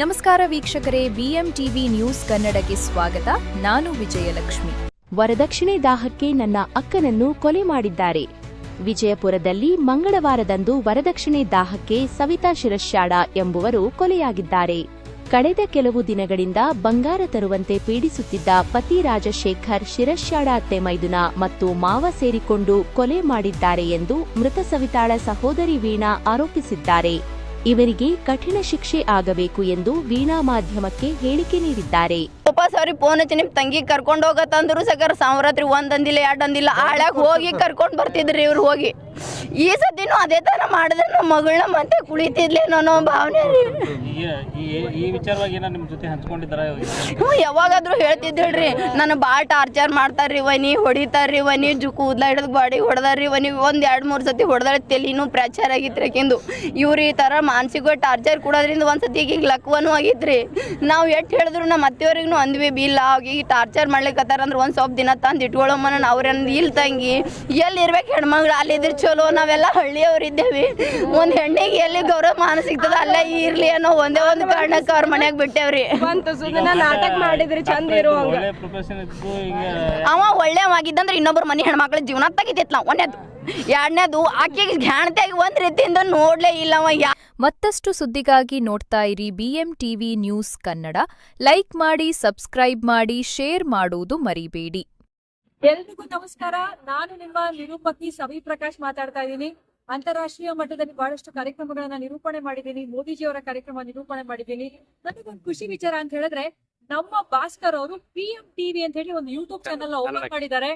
ನಮಸ್ಕಾರ ವೀಕ್ಷಕರೇ BM TV news ಕನ್ನಡಕ್ಕೆ ಸ್ವಾಗತ. ನಾನು ವಿಜಯಲಕ್ಷ್ಮಿ. ವರದಕ್ಷಿಣೆ ದಾಹಕ್ಕೆ ನನ್ನ ಅಕ್ಕನನ್ನು ಕೊಲೆ ಮಾಡಿದ್ದಾರೆ. ವಿಜಯಪುರದಲ್ಲಿ ಮಂಗಳವಾರದಂದು ವರದಕ್ಷಿಣೆ ದಾಹಕ್ಕೆ ಸವಿತಾ ಶಿರಶ್ಯಾಡ ಎಂಬುವರು ಕೊಲೆಯಾಗಿದ್ದಾರೆ. ಕಳೆದ ಕೆಲವು ದಿನಗಳಿಂದ ಬಂಗಾರ ತರುವಂತೆ ಪೀಡಿಸುತ್ತಿದ್ದ ಪತಿ ರಾಜಶೇಖರ್ ಶಿರಶ್ಯಾಡ ಅತ್ತೆ ಮೈದುನ ಮತ್ತು ಮಾವ ಸೇರಿಕೊಂಡು ಕೊಲೆ ಮಾಡಿದ್ದಾರೆ ಎಂದು ಮೃತ ಸವಿತಾಳ ಸಹೋದರಿ ವೀಣಾ ಆರೋಪಿಸಿದ್ದಾರೆ. ಇವರಿಗೆ ಕಠಿಣ ಶಿಕ್ಷೆ ಆಗಬೇಕು ಎಂದು ವೀಣಾ ಮಾಧ್ಯಮಕ್ಕೆ ಹೇಳಿಕೆ ನೀಡಿದ್ದಾರೆ. ವಾಪಸ್ ಅವ್ರಿಗೆ ಫೋನ್ ಹಚ್ಚಿ ನಿಮ್ಮ ತಂಗಿ ಕರ್ಕೊಂಡು ಹೋಗತ್ತಂದ್ರು ಸಕರ್ ಸಾಮ್ರಾತ್ರಿ ಒಂದಂದಿಲ್ಲ ಎರಡು ಅಂದಿಲ್ಲ ಆಳಾಗ ಹೋಗಿ ಕರ್ಕೊಂಡು ಬರ್ತಿದ್ರಿ ಇವ್ರು ಹೋಗಿ. ಈ ಸತಿನೂ ಅದೇ ಥರ ಮಾಡಿದ್ರೆ ನಮ್ಮ ಮಗಳನ್ನ ಮತ್ತೆ ಕುಳಿತಿದ್ಲೇನೋ ಅನ್ನೋ ಭಾವನೆ ರೀ. ಈ ಈ- ಈ ವಿಚಾರವಾಗಿ ಏನೋ ನಿಮ್ಮ ಜೊತೆ ಹಂಚ್ಕೊಂಡಿದ್ದಾರ ಹ್ಞೂ ಯಾವಾಗಾದ್ರೂ ಹೇಳ್ತಿದ್ದೇಳ್ರಿ ನಾನು ಭಾಳ ಟಾರ್ಚರ್ ಮಾಡ್ತಾರ್ರಿ ವನಿ ಹೊಡಿತಾರ್ರಿ ವನಿ ಜು ಕೂದ್ಲ ಹಿಡಿದು ಬಾಡಿ ಹೊಡೆದಾರ್ರಿ ವನಿ. ಒಂದು ಎರಡು ಮೂರು ಸತಿ ಹೊಡೆದಾಳ ತಲೆನೂ ಪ್ರಚಾರ ಆಗಿತ್ತು ಆಕಿಂದು. ಇವ್ರು ಈ ಥರ ಮಾನಸಿಕ ಟಾರ್ಚರ್ ಕೊಡೋದ್ರಿಂದ ಒಂದು ಸತಿ ಈಗ ಲಕ್ವನೂ ಆಗಿತ್ರಿ. ನಾವು ಎಷ್ಟು ಹೇಳಿದ್ರು ನಮ್ಮ ಅತ್ತೆಯವ್ರಿಗೂ ಅಂದ್ವಿ ಬಿ ಇಲ್ಲ ಈಗ ಟಾರ್ಚರ್ ಮಾಡ್ಲಿಕ್ಕತ್ತಾರ ಅಂದ್ರೆ ಒಂದು ಸ್ವಲ್ಪ ದಿನ ತಂದು ಇಟ್ಕೊಳ್ಳೋಮನ ಅವ್ರೇನು ಇಲ್ಲ ತಂಗಿ. ಎಲ್ಲಿ ಇರ್ಬೇಕು ಹೆಣ್ಮಗಳು? ಅಲ್ಲಿದ್ರೆ ಚಲೋ ನಾವೆಲ್ಲ ಹಳ್ಳಿಯವ್ರು ಇದ್ದೇವೆ. ಒಂದು ಹೆಣ್ಣಿಗೆ ಎಲ್ಲಿ ಗೌರವ ಮಾನ ಸಿಗ್ತದ ಅಲ್ಲೇ ಇರ್ಲಿ ಅನ್ನೋ ಒಂದೇ ಒಂದು ಕಾರಣಕ್ಕೆ ಅವ್ರ ಮನೆಯಾಗ ಬಿಟ್ಟೇವ್ರಿ. ನಾಟಕ ಮಾಡಿದ್ರಿ ಚಂದ ಇರುವಂಗ. ಈಗ ಅವ ಒಳ್ಳೆವಾಗಿದ್ದಂದ್ರೆ ಇನ್ನೊಬ್ರು ಮನೆ ಹೆಣ್ಮಕ್ಳ ಜೀವನ ನಾವು ಒಂದೇದು ಎರಡನೇದು ಆಕೆಗೆ ಘಾಣತೆಗೆ ಒಂದ್ ರೀತಿಯಿಂದ ನೋಡ್ಲೇ ಇಲ್ಲ ಯಾ ಮತ್ತಷ್ಟು ಸುದ್ದಿಗಾಗಿ ನೋಡ್ತಾ ಇರಿ BM TV news Kannada. Like ಮಾಡಿ ಸಬ್ಸ್ಕ್ರೈಬ್ ಮಾಡಿ ಶೇರ್ ಮಾಡುವುದು ಮರಿಬೇಡಿ. ಎಲ್ರಿಗೂ ನಮಸ್ಕಾರ. ನಾನು ನಿಮ್ಮ ನಿರೂಪಕಿ ಸವಿ ಪ್ರಕಾಶ್ ಮಾತಾಡ್ತಾ ಇದ್ದೀನಿ. ಅಂತಾರಾಷ್ಟ್ರೀಯ ಮಟ್ಟದಲ್ಲಿ ಬಹಳಷ್ಟು ಕಾರ್ಯಕ್ರಮಗಳನ್ನ ನಿರೂಪಣೆ ಮಾಡಿದ್ದೀನಿ. ಮೋದಿಜಿಯವರ ಕಾರ್ಯಕ್ರಮ ನಿರೂಪಣೆ ಮಾಡಿದ್ದೀನಿ. ನನಗೊಂದು ಖುಷಿ ವಿಚಾರ ಅಂತ ಹೇಳಿದ್ರೆ ನಮ್ಮ ಭಾಸ್ಕರ್ ಅವರು ಪಿ ಎಂ ಟಿವಿ ಅಂತ ಹೇಳಿ ಒಂದು ಯೂಟ್ಯೂಬ್ ಚಾನೆಲ್ ಓಪನ್ ಮಾಡಿದ್ದಾರೆ.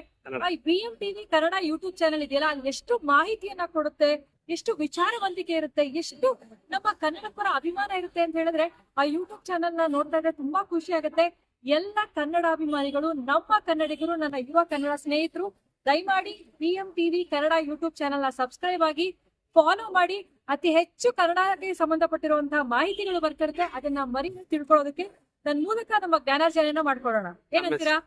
ಆ P M TV Kannada YouTube channel ಇದೆಯಲ್ಲ ಅಲ್ಲಿ ಎಷ್ಟು ಮಾಹಿತಿಯನ್ನ ಕೊಡುತ್ತೆ ಎಷ್ಟು ವಿಚಾರವಂತಿಕೆ ಇರುತ್ತೆ ಎಷ್ಟು ನಮ್ಮ ಕನ್ನಡ ಪರ ಅಭಿಮಾನ ಇರುತ್ತೆ ಅಂತ ಹೇಳಿದ್ರೆ ಆ ಯೂಟ್ಯೂಬ್ ಚಾನಲ್ನ ನೋಡ್ತಾ ಇದ್ರೆ ತುಂಬಾ ಖುಷಿ ಆಗುತ್ತೆ. ಎಲ್ಲ ಕನ್ನಡ ಅಭಿಮಾನಿಗಳು ನಮ್ಮ ಕನ್ನಡಿಗರು ನನ್ನ ಯುವ ಕನ್ನಡ ಸ್ನೇಹಿತರು ದಯಮಾಡಿ P M TV Kannada YouTube ಚಾನಲ್ನ ಸಬ್ಸ್ಕ್ರೈಬ್ ಆಗಿ ಫಾಲೋ ಮಾಡಿ ಅತಿ ಹೆಚ್ಚು ಕನ್ನಡಕ್ಕೆ ಸಂಬಂಧಪಟ್ಟಿರುವಂತಹ ಮಾಹಿತಿಗಳು ಬರ್ತಿರುತ್ತೆ ಅದನ್ನ ಮರಿ ತಿಳ್ಕೊಳ್ಳೋದಕ್ಕೆ ತನ್ ಮೂಲಕ ನಮ್ಮ ಜ್ಞಾನಾರ್ಜನೆಯನ್ನ ಮಾಡ್ಕೊಳ್ಳೋಣ. ಏನಂತೀರಾ